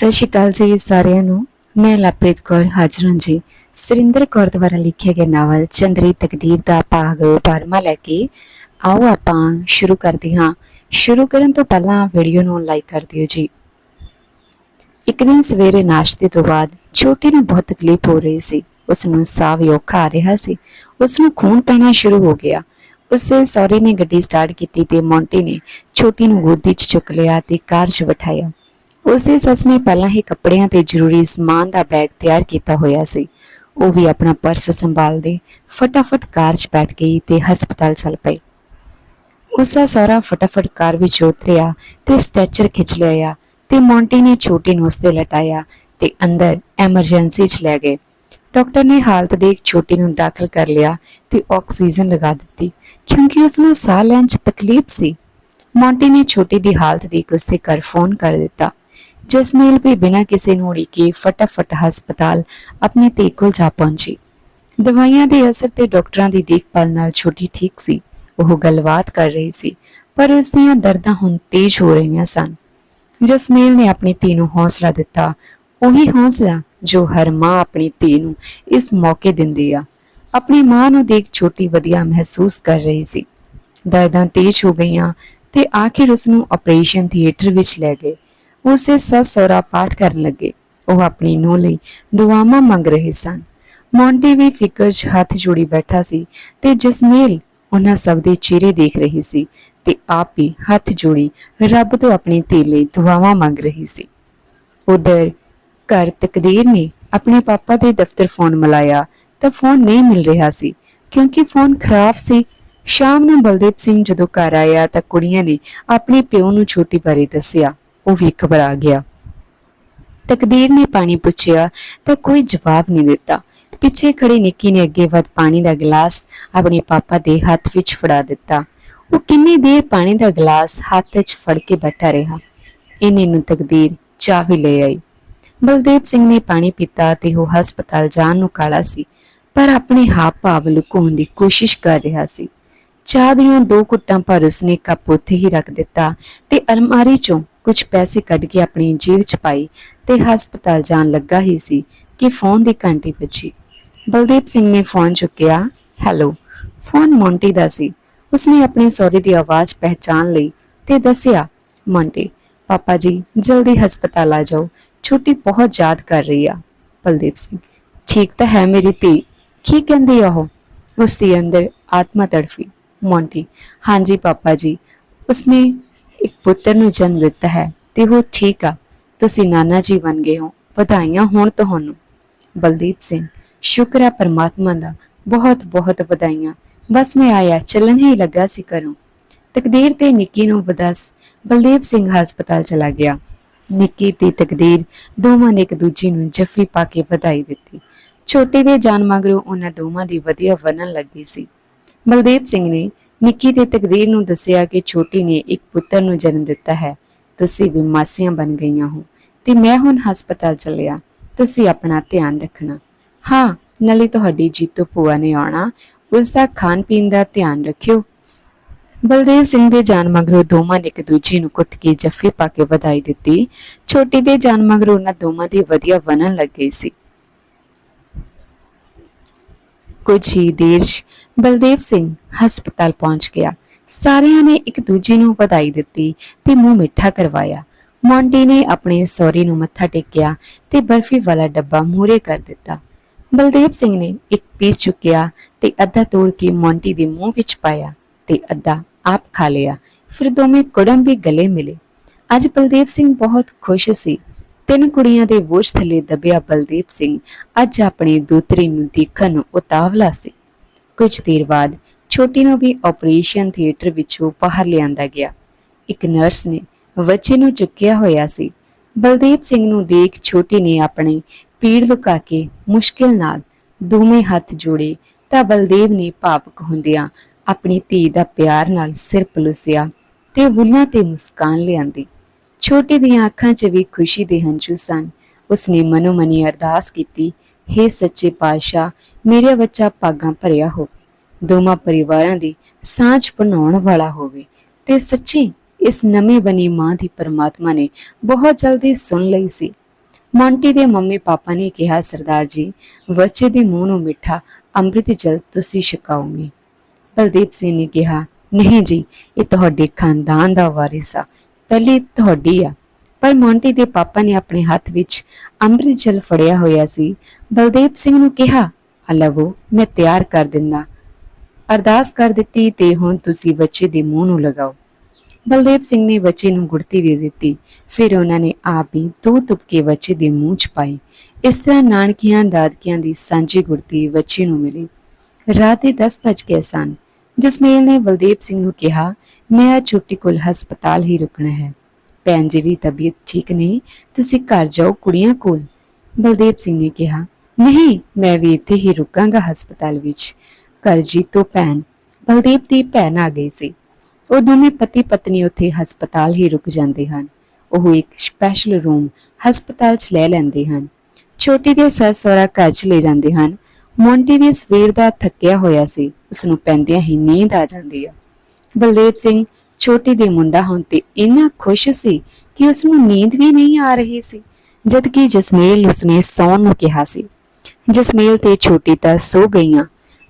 ਸਤਿ ਸ਼੍ਰੀ ਅਕਾਲ ਜੀ ਸਾਰਿਆਂ ਨੂੰ। ਮੈਂ ਲਵਪ੍ਰੀਤ ਕੌਰ ਹਾਜ਼ਰ ਹਾਂ ਜੀ। ਸੁਰਿੰਦਰ ਕੌਰ ਦੁਆਰਾ ਲਿਖਿਆ ਗਏ ਨਾਵਲ ਚੰਦਰੀ ਤਕਦੀਰ ਦਾ ਭਾਗ 12ਵਾਂ ਲੈ ਕੇ ਆਓ ਆਪਾਂ ਸ਼ੁਰੂ ਕਰਦੇ ਹਾਂ। ਸ਼ੁਰੂ ਕਰਨ ਤੋਂ ਪਹਿਲਾਂ ਵੀਡੀਓ ਨੂੰ ਲਾਈਕ ਕਰ ਦਿਓ ਜੀ। ਇੱਕ ਦਿਨ ਸਵੇਰੇ ਨਾਸ਼ਤੇ ਤੋਂ ਬਾਅਦ ਛੋਟੀ ਨੂੰ ਬਹੁਤ ਤਕਲੀਫ ਹੋ ਰਹੀ ਸੀ। ਉਸ ਨੂੰ ਸਾਹ ਵੀ ਔਖਾ ਆ ਰਿਹਾ ਸੀ। ਉਸ ਨੂੰ ਖੂਨ ਪੈਣਾ ਸ਼ੁਰੂ ਹੋ ਗਿਆ। ਉਸੇ ਸਹੁਰੇ ਨੇ ਗੱਡੀ ਸਟਾਰਟ ਕੀਤੀ ਤੇ ਮੌਂਟੀ ਨੇ ਛੋਟੀ ਨੂੰ ਗੋਦੀ 'ਚ ਚੁੱਕ ਲਿਆ ਤੇ ਕਾਰ 'ਚ ਬਿਠਾਇਆ। ਉਸ ਦੀ ਸੱਸ ਨੇ ਪਹਿਲਾਂ ਹੀ ਕੱਪੜਿਆਂ ਤੇ ਜ਼ਰੂਰੀ ਸਮਾਨ ਦਾ ਬੈਗ ਤਿਆਰ ਕੀਤਾ ਹੋਇਆ ਸੀ। ਉਹ ਵੀ ਆਪਣਾ ਪਰਸ ਸੰਭਾਲਦੇ ਫਟਾਫਟ ਕਾਰ 'ਚ ਬੈਠ ਗਈ ਤੇ ਹਸਪਤਾਲ ਚੱਲ ਪਈ। ਉਸ ਦਾ ਸਹੁਰਾ ਫਟਾਫਟ ਕਾਰ ਵਿੱਚ ਉਤਰਿਆ ਤੇ ਸਟ੍ਰੈਚਰ ਖਿੱਚ ਲਿਆ ਤੇ ਮੌਂਟੀ ਨੇ ਛੋਟੀ ਨੂੰ ਉਸ ਤੇ ਲਟਾਇਆ ਤੇ ਅੰਦਰ ਐਮਰਜੈਂਸੀ 'ਚ ਲੈ ਗਏ। ਡਾਕਟਰ ਨੇ ਹਾਲਤ ਦੇਖ ਛੋਟੀ ਨੂੰ ਦਾਖਲ ਕਰ ਲਿਆ ਤੇ ਆਕਸੀਜਨ ਲਗਾ ਦਿੱਤੀ ਕਿਉਂਕਿ ਉਸ ਨੂੰ ਸਾਹ ਲੈਣ 'ਚ ਤਕਲੀਫ ਸੀ। ਮੌਂਟੀ ਨੇ ਛੋਟੀ ਦੀ ਹਾਲਤ ਦੇਖ ਉਸਦੇ ਘਰ ਫੋਨ ਕਰ ਦਿੱਤਾ। ਜਸਮੀਲ ਵੀ ਬਿਨਾਂ ਕਿਸੇ ਨੂੰ ਉਡੀਕੇ ਫਟਾਫਟ ਹਸਪਤਾਲ ਆਪਣੀ ਧੀ ਕੋਲ ਜਾ ਪਹੁੰਚੀ। ਦਵਾਈਆਂ ਦੇ ਅਸਰ ਤੇ ਡਾਕਟਰਾਂ ਦੀ ਦੇਖਭਾਲ ਨਾਲ ਛੋਟੀ ਠੀਕ ਸੀ। ਉਹ ਗੱਲਬਾਤ ਕਰ ਰਹੀ ਸੀ, ਪਰ ਉਸ ਦੀਆਂ ਦਰਦਾਂ ਹੁਣ ਤੇਜ਼ ਹੋ ਰਹੀਆਂ ਸਨ। ਜਸਮੀਲ ਨੇ ਆਪਣੀ ਧੀ ਨੂੰ ਹੌਸਲਾ ਦਿੱਤਾ। ਉਹੀ ਹੌਸਲਾ ਜੋ ਹਰ ਮਾਂ ਆਪਣੀ ਧੀ ਨੂੰ ਇਸ ਮੌਕੇ ਦਿੰਦੀ ਆ। ਆਪਣੀ ਮਾਂ ਨੂੰ ਦੇਖ ਛੋਟੀ ਵਧੀਆ ਮਹਿਸੂਸ ਕਰ ਰਹੀ ਸੀ। ਦਰਦਾਂ ਤੇਜ਼ ਹੋ ਗਈਆਂ ਤੇ ਆਖਿਰ ਉਸ ਨੂੰ ਆਪਰੇਸ਼ਨ ਥੀਏਟਰ ਵਿੱਚ ਲੈ ਗਏ। ਉਸੇ ਸੱਸ ਸਹੁਰਾ ਪਾਠ ਕਰਨ ਲੱਗੇ। ਉਹ ਆਪਣੀ ਨੂੰਹ ਲਈ ਦੁਆਵਾਂ ਮੰਗ ਰਹੇ ਸਨ। ਮੌਂਟੀ ਵੀ ਫਿਕਰ 'ਚ ਹੱਥ ਜੋੜੀ ਬੈਠਾ ਸੀ ਤੇ ਜਸਮੀਲ ਉਹਨਾਂ ਸਭ ਦੇ ਚਿਹਰੇ ਦੇਖ ਰਹੀ ਸੀ ਤੇ ਆਪ ਹੀ ਹੱਥ ਜੋੜੀ ਰੱਬ ਤੋਂ ਆਪਣੀ ਧੀ ਲਈ ਦੁਆਵਾਂ ਮੰਗ ਰਹੀ ਸੀ। ਉਧਰ ਘਰ ਤਕਦੀਰ ਨੇ ਆਪਣੇ ਪਾਪਾ ਦੇ ਦਫ਼ਤਰ ਫੋਨ ਮਿਲਾਇਆ ਤਾਂ ਫੋਨ ਨਹੀਂ ਮਿਲ ਰਿਹਾ ਸੀ ਕਿਉਂਕਿ ਫੋਨ ਖਰਾਬ ਸੀ। ਸ਼ਾਮ ਨੂੰ ਬਲਦੇਵ ਸਿੰਘ ਜਦੋਂ ਘਰ ਆਇਆ ਤਾਂ ਕੁੜੀਆਂ ਨੇ ਆਪਣੇ ਪਿਓ ਨੂੰ ਛੋਟੀ ਬਾਰੇ ਦੱਸਿਆ। ਉਹ ਵੀ ਘਬਰਾ ਗਿਆ। ਤਕਦੀਰ ਨੇ ਪਾਣੀ ਪੁੱਛਿਆ ਤਾਂ ਕੋਈ ਜਵਾਬ ਨਹੀਂ ਦਿੱਤਾ। ਪਿੱਛੇ ਖੜੀ ਨਿੱਕੀ ਨੇ ਅੱਗੇ ਵੱਧ ਪਾਣੀ ਦਾ ਗਲਾਸ ਆਪਣੇ ਪਾਪਾ ਦੇ ਹੱਥ ਵਿੱਚ ਫੜਾ ਦਿੱਤਾ। ਉਹ ਕਿੰਨੀ ਦੇਰ ਪਾਣੀ ਦਾ ਗਲਾਸ ਹੱਥ 'ਚ ਫੜ ਕੇ ਬੈਠਾ ਰਿਹਾ। ਇਹਨੇ ਨੂੰ ਤਕਦੀਰ ਚਾਹ ਵੀ ਲੈ ਆਈ। ਬਲਦੇਵ ਸਿੰਘ ਨੇ ਪਾਣੀ ਪੀਤਾ ਤੇ ਉਹ ਹਸਪਤਾਲ ਜਾਣ ਨੂੰ ਕਾਲਾ ਸੀ, ਪਰ ਆਪਣੇ ਹਾਵ ਭਾਵ ਲੁਕਾਉਣ ਦੀ ਕੋਸ਼ਿਸ਼ ਕਰ ਰਿਹਾ ਸੀ। ਚਾਹ ਦੀਆਂ ਦੋ ਕੁੱਟਾਂ ਪਰ ਉਸਨੇ ਕੱਪ ਉੱਥੇ ਹੀ ਰੱਖ ਦਿੱਤਾ ਤੇ ਅਲਮਾਰੀ ਚੋਂ ਕੁਝ ਪੈਸੇ ਕੱਢ ਕੇ ਆਪਣੀ ਜੇਬ 'ਚ ਪਾਈ ਤੇ ਹਸਪਤਾਲ ਜਾਣ ਲੱਗਾ ਹੀ ਸੀ ਕਿ ਫੋਨ ਦੀ ਘੰਟੀ ਵੱਜੀ। ਬਲਦੇਵ ਸਿੰਘ ਨੇ ਫੋਨ ਚੁੱਕਿਆ, ਹੈਲੋ। ਫੋਨ ਮੌਂਟੀ ਦਾ ਸੀ। ਉਸਨੇ ਆਪਣੇ ਸਹੁਰੇ ਦੀ ਆਵਾਜ਼ ਪਹਿਚਾਨ ਲਈ ਤੇ ਦੱਸਿਆ, ਮੌਂਟੀ, ਪਾਪਾ ਜੀ, ਜਲਦੀ ਹਸਪਤਾਲ ਆ ਜਾਓ। ਛੁੱਟੀ ਬਹੁਤ ਯਾਦ ਕਰ ਰਹੀ ਆ। ਬਲਦੀਪ ਸਿੰਘ, ਠੀਕ ਤਾਂ ਹੈ ਮੇਰੀ ਧੀ। ਕੀ ਕਹਿੰਦੀ ਉਹ? ਉਸ ਦੇ ਅੰਦਰ ਆਤਮਾ ਤੜਫੀ। ਮੌਂਟੀ, ਹਾਂਜੀ ਪਾਪਾ ਜੀ। ਉਸਨੇ ਇੱਕ ਪੁੱਤਰ ਨੂੰ ਜਨਮ ਦਿੱਤਾ ਹੈ ਤੇ ਉਹ ਠੀਕ ਆ। ਤੁਸੀਂ ਨਾਨਾ ਜੀ ਬਣ ਗਏ ਹੋ, ਵਧਾਈਆਂ ਹੋਣ ਤੁਹਾਨੂੰ। ਬਲਦੀਪ ਸਿੰਘ, ਸ਼ੁਕਰ ਹੈ ਪਰਮਾਤਮਾ ਦਾ, ਬਹੁਤ ਬਹੁਤ ਵਧਾਈਆਂ। ਬਸ ਮੈਂ ਆਇਆ, ਚੱਲਣ ਹੀ ਲੱਗਾ ਸੀ ਘਰੋਂ। ਤਕਦੀਰ ਤੇ ਨਿੱਕੀ ਨੂੰ ਬਦਸ ਬਲਦੇਵ ਸਿੰਘ ਹਸਪਤਾਲ ਚਲਾ ਗਿਆ। ਨਿੱਕੀ ਤੇ ਤਕਦੀਰ, ਦੋਵਾਂ ਨੇ ਇੱਕ ਦੂਜੀ ਨੂੰ ਜੱਫੀ ਪਾ ਕੇ ਵਧਾਈ ਦਿੱਤੀ। ਛੋਟੇ ਦੇ ਜਾਨ ਮਗਰੋਂ ਉਹਨਾਂ ਦੋਵਾਂ ਦੀ ਵਧੀਆ ਵਰਣਨ ਲੱਗੀ ਸੀ। ਬਲਦੇਵ ਸਿੰਘ ਨੇ ਨਿੱਕੀ ਤੇ ਤਕਦੀਰ ਨੂੰ ਦੱਸਿਆ ਕਿ ਛੋਟੀ ਨੇ ਇੱਕ ਪੁੱਤਰ ਨੂੰ ਜਨਮ ਦਿੱਤਾ ਹੈ। ਤੁਸੀਂ ਵੀ ਮਾਸੀਆਂ ਬਣ ਗਈਆਂ ਹੋ। ਤੇ ਮੈਂ ਹੁਣ ਹਸਪਤਾਲ ਚੱਲਿਆ। ਤੁਸੀਂ ਆਪਣਾ ਧਿਆਨ ਰੱਖਣਾ। ਹਾਂ, ਨਾਲੇ ਤੁਹਾਡੀ ਜੀਤੋ ਭੂਆ ਨੇ ਆਉਣਾ। ਉਸ ਦਾ ਖਾਣ ਪੀਣ ਦਾ ਧਿਆਨ ਰੱਖਿਓ। ਬਲਦੇਵ ਸਿੰਘ ਦੇ ਜਾਨ ਮਗਰੋਂ ਦੋਵਾਂ ਨੇ ਇੱਕ ਦੂਜੇ ਨੂੰ ਕੁੱਟ ਕੇ ਜੱਫੇ ਪਾ ਕੇ ਵਧਾਈ ਦਿੱਤੀ। ਛੋਟੀ ਦੇ ਜਾਨ ਮਗਰੋਂ ਉਹਨਾਂ ਦੋਵਾਂ ਦੀ ਵਧੀਆ ਬਣਨ ਲੱਗ ਗਈ ਸੀ। ਕੁਝ ਹੀ ਦੇਰ ਬਲਦੇਵ ਸਿੰਘ ਹਸਪਤਾਲ ਪਹੁੰਚ ਗਿਆ। ਸਾਰਿਆਂ ਨੇ ਇੱਕ ਦੂਜੇ ਨੂੰ ਵਧਾਈ ਦਿੱਤੀ ਤੇ ਮੂੰਹ ਮਿੱਠਾ ਕਰਵਾਇਆ। ਮੌਂਟੀ ਨੇ ਆਪਣੇ ਸਹੁਰੇ ਨੂੰ ਮੱਥਾ ਟੇਕਿਆ ਤੇ ਬਰਫੀ ਵਾਲਾ ਡੱਬਾ ਮੂਰੇ ਕਰ ਦਿੱਤਾ। ਬਲਦੇਵ ਸਿੰਘ ਨੇ ਇੱਕ ਪੀਸ ਚੁੱਕਿਆ ਤੇ ਅੱਧਾ ਤੋੜ ਕੇ ਮੌਂਟੀ ਦੇ ਮੂੰਹ ਵਿੱਚ ਪਾਇਆ ਤੇ ਅੱਧਾ ਆਪ ਖਾ ਲਿਆ। ਫਿਰ ਦੋਵੇਂ ਕੁੜਮ ਵੀ ਗਲੇ ਮਿਲੇ। ਅੱਜ ਬਲਦੇਵ ਸਿੰਘ ਬਹੁਤ ਖੁਸ਼ ਸੀ। ਤਿੰਨ ਕੁੜੀਆਂ ਦੇ ਬੋਝ ਥੱਲੇ ਦਬਿਆ ਬਲਦੇਵ ਸਿੰਘ ਅੱਜ ਆਪਣੇ ਦੋਤਰੀ ਨੂੰ ਦੇਖਣ ਨੂੰ ਉਤਾਵਲਾ ਸੀ। ਕੁਝ ਦੇਰ ਬਾਅਦ ਛੋਟੀ ਨੂੰ ਵੀ ਆਪਰੇਸ਼ਨ ਥੀਏਟਰ ਵਿੱਚੋਂ ਬਾਹਰ ਲਿਆਂਦਾ ਗਿਆ। ਇੱਕ ਨਰਸ ਨੇ ਬੱਚੇ ਨੂੰ ਚੁੱਕਿਆ ਹੋਇਆ ਸੀ। ਬਲਦੇਵ ਸਿੰਘ ਨੂੰ ਦੇਖ ਛੋਟੀ ਨੇ ਆਪਣੀ ਪੀੜ ਲੁਕਾ ਕੇ ਮੁਸ਼ਕਿਲ ਨਾਲ ਦੋਵੇਂ ਹੱਥ ਜੋੜੇ ਤਾਂ ਬਲਦੇਵ ਨੇ ਭਾਵਕ ਹੁੰਦਿਆਂ ਆਪਣੀ ਧੀ ਦਾ ਪਿਆਰ ਨਾਲ ਸਿਰ ਪਲੁਸਿਆ ਤੇ ਬੁੱਲਾਂ ਤੇ ਮੁਸਕਾਨ ਲਿਆਂਦੀ। ਛੋਟੀ ਦੀਆਂ ਅੱਖਾਂ 'ਚ ਵੀ ਖੁਸ਼ੀ ਦੇ ਹੰਝੂ ਸਨ। ਉਸਨੇ ਮਨੋ ਮਨੀ ਅਰਦਾਸ ਕੀਤੀ हे ਸੱਚੇ ਪਾਤਸ਼ਾਹ, ਮੇਰੇ ਬੱਚਾ ਪਾਗਾਂ ਭਰਿਆ ਹੋਵੇ, ਦੋਵਾਂ ਪਰਿਵਾਰਾਂ ਦੀ ਸਾਂਝ ਬਣਾਉਣ ਵਾਲਾ ਹੋਵੇ ਤੇ ਸੱਚੀ ਇਸ ਨਵੀਂ ਬਣੀ ਮਾਂ ਦੀ ਪਰਮਾਤਮਾ ਨੇ ਬਹੁਤ ਜਲਦੀ ਸੁਣ ਲਈ ਸੀ। ਮੌਂਟੀ ਦੇ ਮੰਮੀ ਪਾਪਾ ਨੇ ਕਿਹਾ, ਸਰਦਾਰ ਜੀ, ਬੱਚੇ ਦੇ ਮੂੰਹ ਨੂੰ ਮਿੱਠਾ ਅੰਮ੍ਰਿਤ ਜਲ ਤੁਸੀਂ ਛਕਾਓਗੇ। ਬਲਦੀਪ ਸਿੰਘ ਨੇ ਕਿਹਾ, ਨਹੀਂ ਜੀ, ਇਹ ਤੁਹਾਡੇ ਖਾਨਦਾਨ ਦਾ ਵਾਰਿਸ ਆ, ਪਹਿਲੇ ਤੁਹਾਡੀ ਆ। ਪਰ ਮੌਂਟੀ ਦੇ ਪਾਪਾ ਨੇ ਆਪਣੇ ਹੱਥ ਵਿੱਚ ਅੰਮ੍ਰਿਤ ਜਲ ਫੜਿਆ ਹੋਇਆ ਸੀ ਬਲਦੇਵ ਸਿੰਘ ਨੂੰ ਕਿਹਾ ਆ ਮੈਂ ਤਿਆਰ ਕਰ ਦਿੰਦਾ। ਅਰਦਾਸ ਕਰ ਦਿੱਤੀ ਤੇ ਹੁਣ ਤੁਸੀਂ ਬੱਚੇ ਦੇ ਮੂੰਹ ਨੂੰ ਲਗਾਓ। ਬਲਦੇਵ ਸਿੰਘ ਨੇ ਬੱਚੇ ਨੂੰ ਗੁੜਤੀ ਦੇ ਦਿੱਤੀ। ਫਿਰ ਉਹਨਾਂ ਨੇ ਆਪ ਹੀ ਦੋ ਤੁਪਕੇ ਬੱਚੇ ਦੇ ਮੂੰਹ 'ਚ ਪਾਏ। ਇਸ ਤਰ੍ਹਾਂ ਨਾਨਕੀਆਂ, ਦਾਦਕਿਆਂ ਦੀ ਸਾਂਝੀ ਗੁੜਤੀ ਬੱਚੇ ਨੂੰ ਮਿਲੀ। ਰਾਤ ਦੇ 10 ਵਜ ਗਏ ਸਨ। ਜਸਮੇਲ ਨੇ ਬਲਦੇਵ ਸਿੰਘ ਨੂੰ ਕਿਹਾ, ਮੈਂ ਅੱਜ ਛੁੱਟੀ ਕੋਲ ਹਸਪਤਾਲ ਹੀ ਰੁਕਣਾ ਹੈ। ਭੈਣ ਜੀ ਦੀ ਤਬੀਅਤ ਠੀਕ ਨਹੀਂ, ਤੁਸੀਂ ਘਰ ਜਾਓ ਕੁੜੀਆਂ ਕੋਲ। ਬਲਦੇਵ ਸਿੰਘ ਨੇ ਕਿਹਾ ਨਹੀਂ, ਮੈਂ ਵੀ ਇੱਥੇ ਹੀ ਰੁਕਾਂਗਾ ਹਸਪਤਾਲ ਵਿੱਚ। ਕਰਜੀ ਤੋਂ ਭੈਣ, ਬਲਦੇਵ ਦੀ ਭੈਣ ਆ ਗਈ ਸੀ। ਉਹ ਦੋਵੇਂ ਪਤੀ ਪਤਨੀ ਉੱਥੇ ਹਸਪਤਾਲ ਹੀ ਰੁਕ ਜਾਂਦੇ ਹਨ। ਉਹ ਇੱਕ ਸਪੈਸ਼ਲ ਰੂਮ ਹਸਪਤਾਲ 'ਚ ਲੈ ਲੈਂਦੇ ਹਨ। ਛੋਟੀ ਦੇ ਸੱਸ ਸਹੁਰਾ ਘਰ 'ਚ ਲੈ ਜਾਂਦੇ ਹਨ। ਮੌਂਟੀ ਵੀ ਸਵੇਰ ਦਾ ਥੱਕਿਆ ਹੋਇਆ ਸੀ ਉਸ ਨੂੰ ਪੈਂਦਿਆਂ ਹੀ ਨੀਂਦ ਆ ਜਾਂਦੀ ਆ। ਬਲਦੇਵ ਸਿੰਘ ਛੋਟੀ ਦੇ ਮੁੰਡਾ ਹੋਣ ਤੇ ਇੰਨਾ ਖੁਸ਼ ਸੀ ਕਿ ਉਸ ਨੂੰ ਨੀਂਦ ਵੀ ਨਹੀਂ ਆ ਰਹੀ ਸੀ, ਜਦਕਿ ਜਸਮੇਲ ਉਸਨੇ ਸੌਣ ਨੂੰ ਕਿਹਾ ਸੀ। ਜਸਮੇਲ ਤੇ ਛੋਟੀ ਤਾਂ ਸੋ ਗਈਆਂ।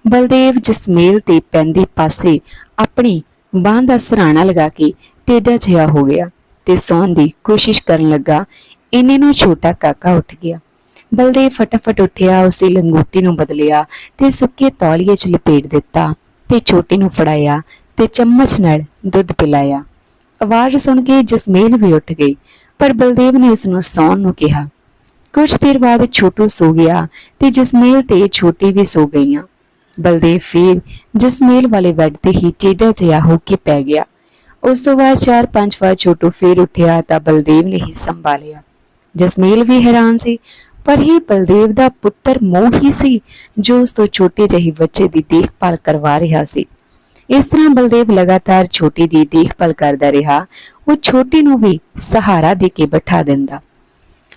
ਬਲਦੇਵ ਜਸਮੇਲ ਤੇ ਪੈਂਦੇ ਪਾਸੇ ਆਪਣੀ ਬਾਂਹ ਦਾ ਸਰਾਣਾ ਲਗਾ ਕੇ ਟੇਢਾ ਜਿਹਾ ਹੋ ਗਿਆ ਤੇ ਸੌਣ ਦੀ ਕੋਸ਼ਿਸ਼ ਕਰਨ ਲੱਗਾ ਇਹਨੇ ਨੂੰ ਛੋਟਾ ਕਾਕਾ ਉੱਠ ਗਿਆ। ਬਲਦੇਵ ਫਟਾਫਟ ਉੱਠਿਆ, ਉਸੇ ਲੰਗੂਟੀ ਨੂੰ ਬਦਲਿਆ ਤੇ ਸੁੱਕੇ ਤੌਲੀਏ 'ਚ ਲਪੇਟ ਦਿੱਤਾ ਤੇ ਛੋਟੀ ਨੂੰ ਫੜਾਇਆ ਤੇ ਚਮਚ ਨਾਲ ਦੁੱਧ ਪਿਲਾਇਆ। ਆਵਾਜ਼ ਸੁਣ ਕੇ ਜਸਮੇਲ ਵੀ ਉੱਠ ਗਈ, ਪਰ ਬਲਦੇਵ ਨੇ ਉਸ ਨੂੰ ਸੌਣ ਨੂੰ ਕਿਹਾ। ਕੁਝ ਦੇਰ ਬਾਅਦ ਛੋਟੂ ਸੋ ਗਿਆ ਤੇ ਜਸਮੇਲ ਤੇ ਛੋਟੀ ਵੀ ਸੋ ਗਈਆਂ। ਬਲਦੇਵ ਫਿਰ ਜਸਮੇਲ ਵਾਲੇ ਬੈੱਡ ਤੇ ਹੀ ਟੇਢਾ ਜਿਹਾ ਹੋ ਕੇ ਪੈ ਗਿਆ। ਉਸ ਤੋਂ ਬਾਅਦ ਚਾਰ ਪੰਜ ਵਾਰ ਛੋਟੂ ਫੇਰ ਉੱਠਿਆ ਤਾਂ ਬਲਦੇਵ ਨੇ ਹੀ ਸੰਭਾਲਿਆ। ਜਸਮੇਲ ਵੀ ਹੈਰਾਨ ਸੀ, ਪਰ ਇਹ ਬਲਦੇਵ ਦਾ ਪੁੱਤਰ ਮੋਹ ਹੀ ਸੀ ਜੋ ਉਸ ਤੋਂ ਛੋਟੇ ਜਿਹੇ ਬੱਚੇ ਦੀ ਦੇਖਭਾਲ ਕਰਵਾ ਰਿਹਾ ਸੀ। ਇਸ ਤਰ੍ਹਾਂ ਬਲਦੇਵ ਲਗਾਤਾਰ ਛੋਟੀ ਦੀ ਦੇਖਭਾਲ ਕਰਦਾ ਰਿਹਾ, ਉਹ ਛੋਟੀ ਨੂੰ ਵੀ ਸਹਾਰਾ ਦੇ ਕੇ ਬਿਠਾ ਦਿੰਦਾ।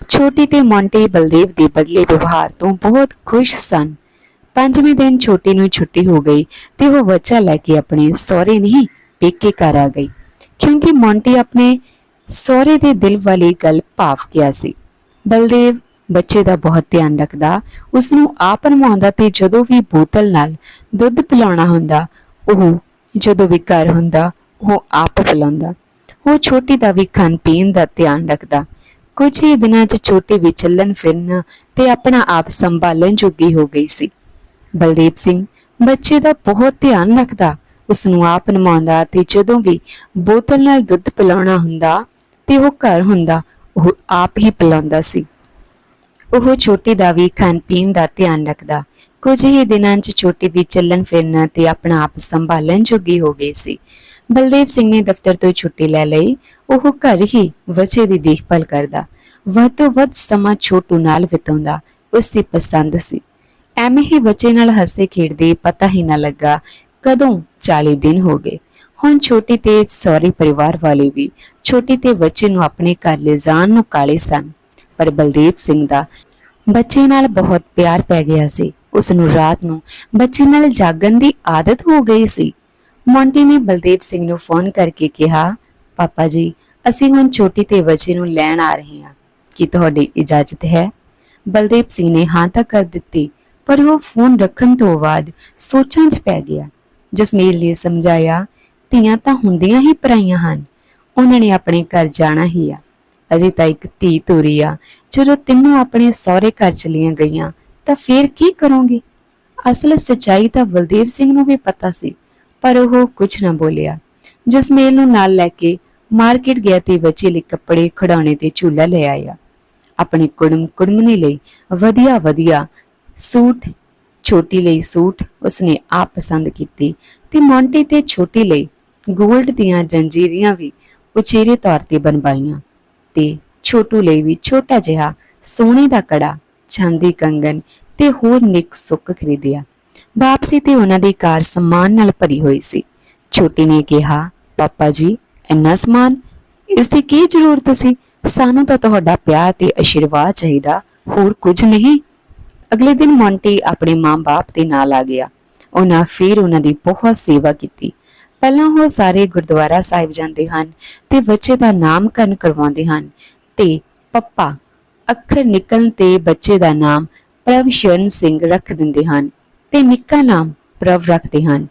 ਛੋਟੀ ਤੇ ਮੌਂਟੀ ਬਲਦੇਵ ਦੇ ਬਦਲੇ ਵਿਵਹਾਰ ਤੋਂ ਬਹੁਤ ਖੁਸ਼ ਸਨ। ਪੰਜਵੇਂ ਦਿਨ ਛੋਟੀ ਨੂੰ ਛੁੱਟੀ ਹੋ ਗਈ ਤੇ ਉਹ ਬੱਚਾ ਲੈ ਕੇ ਆਪਣੇ ਸਹੁਰੇ ਨਹੀਂ, ਪੇਕੇ ਘਰ ਆ ਗਈ। ਕਿਉਂਕਿ ਮੌਂਟੀ ਆਪਣੇ ਸਹੁਰੇ ਦੇ ਦਿਲ ਵਾਲੀ ਗੱਲ ਭਾਵ ਗਿਆ ਸੀ। ਬਲਦੇਵ ਬੱਚੇ ਦਾ ਬਹੁਤ ਧਿਆਨ ਰੱਖਦਾ ਉਸ ਨੂੰ ਆਪ ਨਵਾਉਂਦਾ ਤੇ ਜਦੋਂ ਵੀ ਬੋਤਲ ਨਾਲ ਦੁੱਧ ਪਿਲਾਉਣਾ ਹੁੰਦਾ, ਉਹ ਜਦੋਂ ਵੀ ਘਰ ਹੁੰਦਾ, ਉਹ ਆਪ ਪਿਲਾਉਂਦਾ। ਉਹ ਛੋਟੀ ਦਾ ਵੀ ਖਾਣ ਪੀਣ ਦਾ ਧਿਆਨ ਰੱਖਦਾ। ਕੁਝ ਹੀ ਦਿਨਾਂ 'ਚ ਛੋਟੀ ਵੀ ਫਿਰਨ ਤੇ ਆਪਣਾ ਆਪ ਸੰਭਾਲਣ ਜੋਗੀ ਹੋ ਗਈ ਸੀ। ਬਲਦੇਵ ਸਿੰਘ ਬੱਚੇ ਦਾ ਬਹੁਤ ਧਿਆਨ ਰੱਖਦਾ ਉਸ ਨੂੰ ਆਪ ਨਮਾਉਂਦਾ ਤੇ ਜਦੋਂ ਵੀ ਬੋਤਲ ਨਾਲ ਦੁੱਧ ਪਿਲਾਉਣਾ ਹੁੰਦਾ ਤੇ ਉਹ ਘਰ ਹੁੰਦਾ, ਉਹ ਆਪ ਹੀ ਪਿਲਾਉਂਦਾ ਸੀ। ਉਹ ਛੋਟੀ ਦਾ ਵੀ ਖਾਣ ਪੀਣ ਦਾ ਧਿਆਨ ਰੱਖਦਾ, ਕੁਝ ਹੀ ਦਿਨਾਂ 'ਚ ਛੋਟੀ ਵੀ ਚੱਲਣ ਫਿਰਨ ਤੇ ਆਪਣਾ ਆਪ ਸੰਭਾਲਣ ਜੋਗੀ ਹੋ ਗਈ ਸੀ। ਬਲਦੇਵ ਸਿੰਘ ਨੇ ਦਫ਼ਤਰ ਤੋਂ ਛੁੱਟੀ ਲੈ ਲਈ। ਉਹ ਘਰ ਹੀ ਬੱਚੇ ਦੀ ਦੇਖਭਾਲ ਕਰਦਾ। ਵੱਧ ਤੋਂ ਵੱਧ ਸਮਾਂ ਛੋਟੂ ਨਾਲ ਬਿਤਾਉਂਦਾ। ਉਸ ਦੀ ਪਸੰਦ ਸੀ। ਐਵੇਂ ਹੀ ਬੱਚੇ ਨਾਲ ਹੱਸਦੇ ਖੇਡਦੇ ਪਤਾ ਹੀ ਨਾ ਲੱਗਾ ਕਦੋਂ 40 ਦਿਨ ਹੋ ਗਏ। ਹੁਣ ਛੋਟੀ ਤੇ ਸੌਰੀ ਪਰਿਵਾਰ ਵਾਲੇ ਵੀ ਛੋਟੀ ਤੇ ਬੱਚੇ ਨੂੰ ਆਪਣੇ ਘਰ ਲੈ ਜਾਣ ਨੂੰ ਕਾਲੇ ਸਨ। ਪਰ ਬਲਦੇਵ ਸਿੰਘ ਦਾ ਬੱਚੇ ਨਾਲ ਬਹੁਤ ਪਿਆਰ ਪੈ ਗਿਆ ਸੀ। ਉਸ ਨੂੰ ਰਾਤ ਨੂੰ ਬੱਚੇ ਨਾਲ ਜਾਗਣ ਦੀ ਆਦਤ ਹੋ ਗਈ ਸੀ। ਮੌਂਟੀ ਨੇ ਬਲਦੇਵ ਸਿੰਘ ਨੂੰ ਫੋਨ ਕਰਕੇ ਕਿਹਾ, ਪਾਪਾ ਜੀ, ਅਸੀਂ ਹੁਣ ਛੋਟੀ ਤੇ ਬੱਚੇ ਨੂੰ ਲੈਣ ਆ ਰਹੇ ਹਾਂ। ਕੀ ਤੁਹਾਡੀ ਇਜਾਜ਼ਤ ਹੈ? ਬਲਦੇਵ ਸਿੰਘ ਨੇ ਹਾਂ ਤਾਂ ਕਰ ਦਿੱਤੀ, ਪਰ ਉਹ ਫੋਨ ਰੱਖਣ ਤੋਂ ਬਾਅਦ ਸੋਚਾਂ 'ਚ ਪੈ ਗਿਆ। ਜਸਮੀਲ ਨੇ ਸਮਝਾਇਆ, ਧੀਆਂ ਤਾਂ ਹੁੰਦੀਆਂ ਹੀ ਪਰਾਈਆਂ ਹਨ, ਉਹਨਾਂ ਨੇ ਆਪਣੇ ਘਰ ਜਾਣਾ ਹੀ ਆ। ਅਜੇ ਤਾਂ ਇੱਕ ਧੀ ਤੋਰੀ ਆ, ਜਦੋਂ ਤਿੰਨੋਂ ਆਪਣੇ ਸਹੁਰੇ ਘਰ ਚਲੀਆਂ ਗਈਆਂ, ਤਾਂ ਫੇਰ ਕੀ ਕਰੋਗੇ? ਅਸਲ ਸੱਚਾਈ ਤਾਂ ਬਲਦੇਵ ਸਿੰਘ ਨੂੰ ਵੀ ਪਤਾ ਸੀ। ਪਰ ਉਹ ਕੁਝ ਨਾ ਬੋਲਿਆ। ਜਸਮੇਲ ਨੂੰ ਨਾਲ ਲੈ ਕੇ ਮਾਰਕੀਟ ਗਿਆ ਤੇ ਬਚੇ ਲਈ ਕੱਪੜੇ ਖਿਡੌਣੇ ਤੇ ਝੂਲਾ ਲੈ ਆਇਆ। ਆਪਣੇ ਕੁੜਮ ਕੁੜਮਣੀ ਲਈ ਵਧੀਆ ਵਧੀਆ ਸੂਟ, ਛੋਟੀ ਲਈ ਸੂਟ ਉਸਨੇ ਆਪ ਪਸੰਦ ਕੀਤੀ ਤੇ ਮੌਂਟੀ ਤੇ ਛੋਟੀ ਲਈ 골ਡ ਦੀਆਂ ਜੰਜੀਰੀਆਂ ਵੀ ਉਚੇਰੇ ਤੌਰ ਤੇ ਬਣਵਾਈਆਂ ਤੇ ਛੋਟੂ ਲਈ ਵੀ ਛੋਟਾ ਜਿਹਾ ਸੋਨੇ ਦਾ ਕੜਾ, ਚਾਂਦੀ ਕੰਗਨ ਤੇ ਹੋਰ ਨਿੱਕ ਸੁੱਕ ਖਰੀਦਿਆ। ਵਾਪਸੀ ਤੇ ਉਹਨਾਂ ਦੀ ਕਾਰ ਸਮਾਨ ਨਾਲ ਭਰੀ ਹੋਈ ਸੀ। ਛੋਟੀ ਨੇ ਕਿਹਾ, ਪਾਪਾ ਜੀ, ਇੰਨਾ ਸਮਾਨ? ਇਸ ਦੀ ਕੀ ਜ਼ਰੂਰਤ ਸੀ? ਸਾਨੂੰ ਤਾਂ ਤੁਹਾਡਾ ਪਿਆਰ ਤੇ ਆਸ਼ੀਰਵਾਦ ਚਾਹੀਦਾ, ਹੋਰ ਕੁਝ ਨਹੀਂ। ਅਗਲੇ ਦਿਨ ਮੌਂਟੀ ਆਪਣੇ ਮਾਂ-ਬਾਪ ਦੇ ਨਾਲ ਆ ਗਿਆ। ਉਹਨਾਂ ਫਿਰ ਉਹਨਾਂ ਦੀ ਬਹੁਤ ਸੇਵਾ ਕੀਤੀ। ਪਹਿਲਾਂ ਉਹ ਸਾਰੇ ਗੁਰਦੁਆਰਾ ਸਾਹਿਬ ਜਾਂਦੇ ਹਨ ਤੇ ਬੱਚੇ ਦਾ ਨਾਮਕਰਨ ਕਰਵਾਉਂਦੇ ਹਨ ਤੇ ਪੱਪਾ, ਅੱਖਰ ਨਿਕਲਣ ਤੇ ਬੱਚੇ ਦਾ ਨਾਮ ਪ੍ਰਭਸ਼ਰਨ ਸਿੰਘ ਰੱਖ ਦਿੰਦੇ ਹਨ। ਤੇ ਨਿੱਕਾ ਨਾਮ ਪ੍ਰਭ ਰੱਖਦੇ ਹਨ।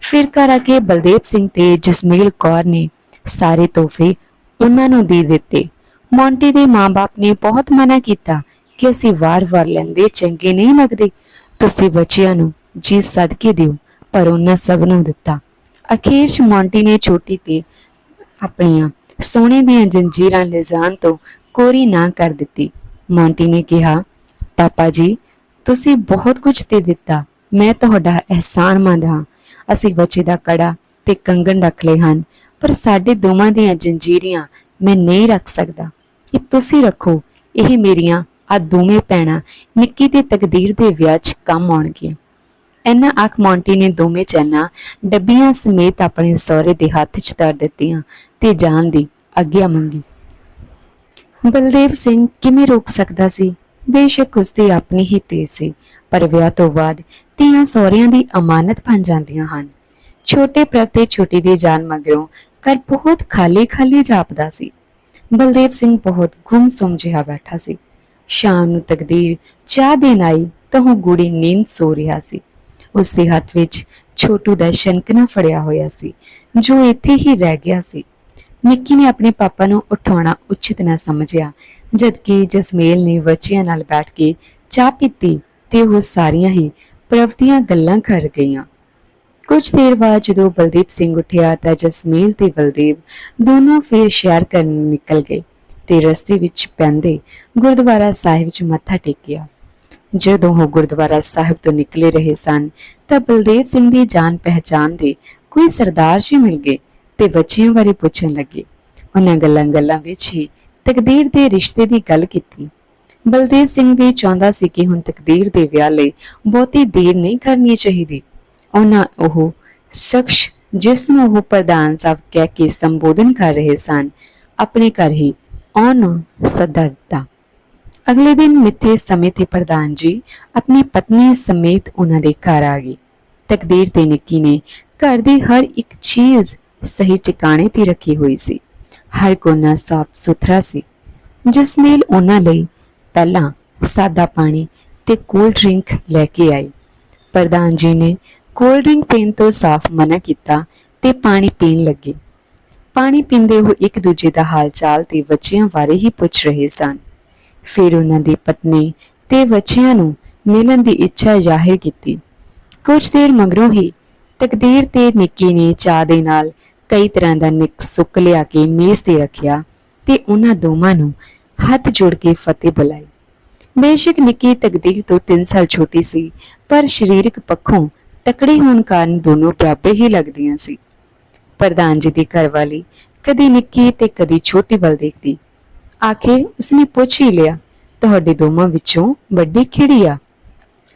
ਫਿਰ ਘਰ ਆ ਕੇ ਬਲਦੇਵ ਸਿੰਘ ਤੇ ਜਸਮੀਲ ਕੌਰ ਨੇ ਸਾਰੇ ਤੋਹਫੇ ਉਹਨਾਂ ਨੂੰ ਦੇ ਦਿੱਤੇ। ਮੌਂਟੀ ਦੇ ਮਾਂ-ਬਾਪ ਨੇ ਬਹੁਤ ਮਨਾ ਕੀਤਾ ਕਿ ਅਸੀਂ ਵਾਰ-ਵਾਰ ਲੈਂਦੇ, ਚੰਗੇ ਨਹੀਂ ਲੱਗਦੇ। ਤੁਸੀਂ ਬੱਚਿਆਂ ਨੂੰ ਜੀ ਸਦਕੇ ਦਿਓ, ਪਰ ਉਹਨਾਂ ਸਭ ਨੂੰ ਦਿੱਤਾ। ਅਖੀਰ 'ਚ ਮੌਂਟੀ ਨੇ ਛੋਟੀ ਤੇ ਆਪਣੀਆਂ ਸੋਨੇ ਦੀਆਂ ਜੰਜੀਰਾਂ ਲਿਜਾਣ ਤੋਂ ਕੋਰੀ ਨਾ ਕਰ ਦਿੱਤੀ। ਮੌਂਟੀ ਨੇ ਕਿਹਾ, ਪਾਪਾ ਜੀ, ਤੁਸੀਂ ਬਹੁਤ ਕੁਝ ਦੇ ਦਿੱਤਾ। ਮੈਂ ਤੁਹਾਡਾ ਅਹਿਸਾਨਮੰਦ ਹਾਂ। ਅਸੀਂ ਬੱਚੇ ਦਾ ਕੜਾ ਤੇ ਕੰਗਣ ਰੱਖ ਲਏ ਹਨ, ਪਰ ਸਾਡੇ ਦੋਵਾਂ ਦੀਆਂ ਜੰਜੀਰੀਆਂ ਮੈਂ ਨਹੀਂ ਰੱਖ ਸਕਦਾ। ਇਹ ਤੁਸੀਂ ਰੱਖੋ, ਇਹ ਮੇਰੀਆਂ ਆ ਦੋਵੇਂ ਭੈਣਾਂ ਨਿੱਕੀ ਤੇ ਤਕਦੀਰ ਦੇ ਵਿਆਹ 'ਚ ਕੰਮ ਆਉਣਗੀਆਂ। ਐਨਾ ਆਖ ਮੌਂਟੀ ਨੇ ਦੋਵੇਂ ਚੈਨਾਂ ਡੱਬੀਆਂ ਸਮੇਤ ਆਪਣੇ ਸਹੁਰੇ ਦੇ ਹੱਥ 'ਚ ਧਰ ਦਿੱਤੀਆਂ ਤੇ ਜਾਣ ਦੀ ਆਗਿਆ ਮੰਗੀ। ਬਲਦੇਵ ਸਿੰਘ ਕਿਵੇਂ ਰੋਕ ਸਕਦਾ ਸੀ? ਬੇਸ਼ੱਕ ਉਸ ਦੀ ਆਪਣੀ ਹੀ ਤੇਜ਼ ਸੀ। ਪਰ ਵਿਆਹ ਤੋਂ ਬਾਅਦ ਧੀਆਂ ਸਹੁਰਿਆਂ ਦੀ ਅਮਾਨਤ ਬਣ ਜਾਂਦੀਆਂ ਹਨ। ਛੋਟੇ ਪ੍ਰਭ ਤੇ ਛੋਟੀ ਦੀ ਜਾਨ ਮਗਰੋਂ ਘਰ ਬਹੁਤ ਖਾਲੀ ਖਾਲੀ ਜਾਪਦਾ ਸੀ। ਬਲਦੇਵ ਸਿੰਘ ਬਹੁਤ ਗੁੰਮਸੁੰਮ ਜਿਹਾ ਬੈਠਾ ਸੀ। ਸ਼ਾਮ ਨੂੰ ਤਕਦੀਰ, ਚਾਹ ਦੇਣ ਆਈ ਤਾਂ ਉਹ ਗੂੜੀ ਨੀਂਦ ਸੋ ਰਿਹਾ ਸੀ। ਉਸ ਦੇ ਹੱਥ ਵਿੱਚ ਛੋਟੂ ਦਾ ਸ਼ੰਕਨਾ ਫੜਿਆ ਹੋਇਆ ਸੀ, ਜੋ ਇੱਥੇ ਹੀ ਰਹਿ ਗਿਆ ਸੀ। ਨਿੱਕੀ ਨੇ ਆਪਣੇ ਪਾਪਾ ਨੂੰ ਉਠਾਉਣਾ ਉਚਿਤ ਨਾ ਸਮਝਿਆ, ਜਦਕਿ ਜਸਮੇਲ ਨੇ ਬੱਚਿਆਂ ਨਾਲ ਬੈਠ ਕੇ ਚਾਹ ਪੀਤੀ ਤੇ ਉਹ ਸਾਰੀਆਂ ਹੀ ਪ੍ਰਭ ਦੀਆਂ ਗੱਲਾਂ ਕਰ ਗਈਆਂ। ਕੁਝ ਦੇਰ ਬਾਅਦ ਜਦੋਂ ਬਲਦੀਪ ਸਿੰਘ ਉੱਠਿਆ ਤਾਂ ਜਸਮੇਲ ਤੇ ਬਲਦੇਵ ਦੋਨੋਂ ਫਿਰ ਸ਼ਹਿਰ ਕਰਨ ਨਿਕਲ ਗਏ ਤੇ ਰਸਤੇ ਵਿੱਚ ਪੈਂਦੇ ਗੁਰਦੁਆਰਾ ਸਾਹਿਬ 'ਚ ਮੱਥਾ ਟੇਕਿਆ। ਜਦੋਂ ਉਹ ਗੁਰਦੁਆਰਾ ਸਾਹਿਬ ਤੋਂ ਨਿਕਲੇ ਰਹੇ ਸਨ ਤਾਂ ਬਲਦੇਵ ਸਿੰਘ ਦੀ ਜਾਣ ਪਹਿਚਾਨ ਦੇ ਕੋਈ ਸਰਦਾਰ ਜੀ ਮਿਲ ਗਏ ਤੇ ਬੱਚਿਆਂ ਬਾਰੇ ਪੁੱਛਣ ਲੱਗੇ। ਉਹਨਾਂ ਗੱਲਾਂ-ਗੱਲਾਂ ਵਿੱਚ ਹੀ ਤਕਦੀਰ ਦੇ ਰਿਸ਼ਤੇ ਦੀ ਗੱਲ ਕੀਤੀ। ਬਲਦੇਵ ਸਿੰਘ ਵੀ ਚਾਹੁੰਦਾ ਸੀ ਕਿ ਹੁਣ ਤਕਦੀਰ ਦੇ ਵਿਆਹ ਲਈ ਬਹੁਤੀ ਦੇਰ ਨਹੀਂ ਕਰਨੀ ਚਾਹੀਦੀ। ਉਹਨਾਂ ਉਹ ਸ਼ਖਸ ਜਿਸ ਨੂੰ ਉਹ ਪ੍ਰਧਾਨ ਸਾਹਿਬ ਕਹਿ ਕੇ ਸੰਬੋਧਨ ਕਰ ਰਹੇ ਸਨ, ਆਪਣੇ ਘਰ ਹੀ ਆਉਣ ਸੱਦਾ ਦਿੱਤਾ। ਅਗਲੇ ਦਿਨ ਮਿੱਥੇ ਸਮੇਂ ਤੇ ਪ੍ਰਧਾਨ ਜੀ ਆਪਣੀ ਪਤਨੀ ਸਮੇਤ ਉਹਨਾਂ ਦੇ ਘਰ ਆ ਗਏ। ਤਕਦੀਰ ਤੇ ਨਿੱਕੀ ਨੇ ਘਰ ਦੀ ਹਰ ਇੱਕ ਚੀਜ਼ ਸਹੀ ਟਿਕਾਣੇ ਤੇ ਰੱਖੀ ਹੋਈ ਸੀ। ਹਰ ਕੋਨਾ ਸਾਫ਼ ਸੁਥਰਾ ਸੀ ਜਸਮੀਲ ਉਹਨਾਂ ਲਈ ਪਹਿਲਾਂ ਸਾਦਾ ਪਾਣੀ ਤੇ ਕੋਲਡ ਡਰਿੰਕ ਲੈ ਕੇ ਆਈ। ਪ੍ਰਧਾਨ ਜੀ ਨੇ ਕੋਲਡ ਡਰਿੰਕ ਪੀਣ ਤੋਂ ਸਾਫ਼ ਮਨਾ ਕੀਤਾ ਤੇ ਪਾਣੀ ਪੀਣ ਲੱਗੇ। ਪਾਣੀ ਪੀਂਦੇ ਉਹ ਇੱਕ ਦੂਜੇ ਦਾ ਹਾਲ ਤੇ ਬੱਚਿਆਂ ਬਾਰੇ ਹੀ ਪੁੱਛ ਰਹੇ ਸਨ। ਫਿਰ ਉਹਨਾਂ ਦੀ ਪਤਨੀ ਤੇ ਬੱਚਿਆਂ ਨੂੰ ਮਿਲਣ ਦੀ ਇੱਛਾ ਜ਼ਾਹਿਰ ਕੀਤੀ। ਕੁਝ ਦੇਰ ਮਗਰੋਂ ਹੀ ਤਕਦੀਰ ਤੇ ਨਿੱਕੀ ਨੇ ਚਾਹ ਦੇ ਨਾਲ ਕਈ ਤਰ੍ਹਾਂ ਦਾ ਨਿਕ ਸੁੱਕ ਲਿਆ ਕੇ ਮੇਜ਼ ਤੇ ਰੱਖਿਆ ਤੇ ਉਹਨਾਂ ਦੋਵਾਂ ਨੂੰ ਹੱਥ ਜੋੜ ਕੇ ਫਤਿਹ ਬੁਲਾਈ। ਬੇਸ਼ੱਕ ਨਿੱਕੀ ਤਕਦੀਰ ਤੋਂ 3 ਸਾਲ ਛੋਟੀ ਸੀ, ਪਰ ਸਰੀਰਕ ਪੱਖੋਂ ਤਕੜੀ ਹੋਣ ਕਾਰਨ ਦੋਨੋਂ ਬਰਾਬਰ ਹੀ ਲੱਗਦੀਆਂ ਸੀ। ਪ੍ਰਧਾਨ ਜੀ ਦੀ ਘਰਵਾਲੀ ਕਦੀ ਨਿੱਕੀ ਤੇ ਕਦੀ ਛੋਟੀ ਵੱਲ ਦੇਖਦੀ। ਆਖਿਰ ਉਸਨੇ ਪੁੱਛ ਹੀ ਲਿਆ, ਤੁਹਾਡੇ ਦੋਵਾਂ ਵਿੱਚੋਂ ਵੱਡੀ ਕਿਹੜੀ ਆ?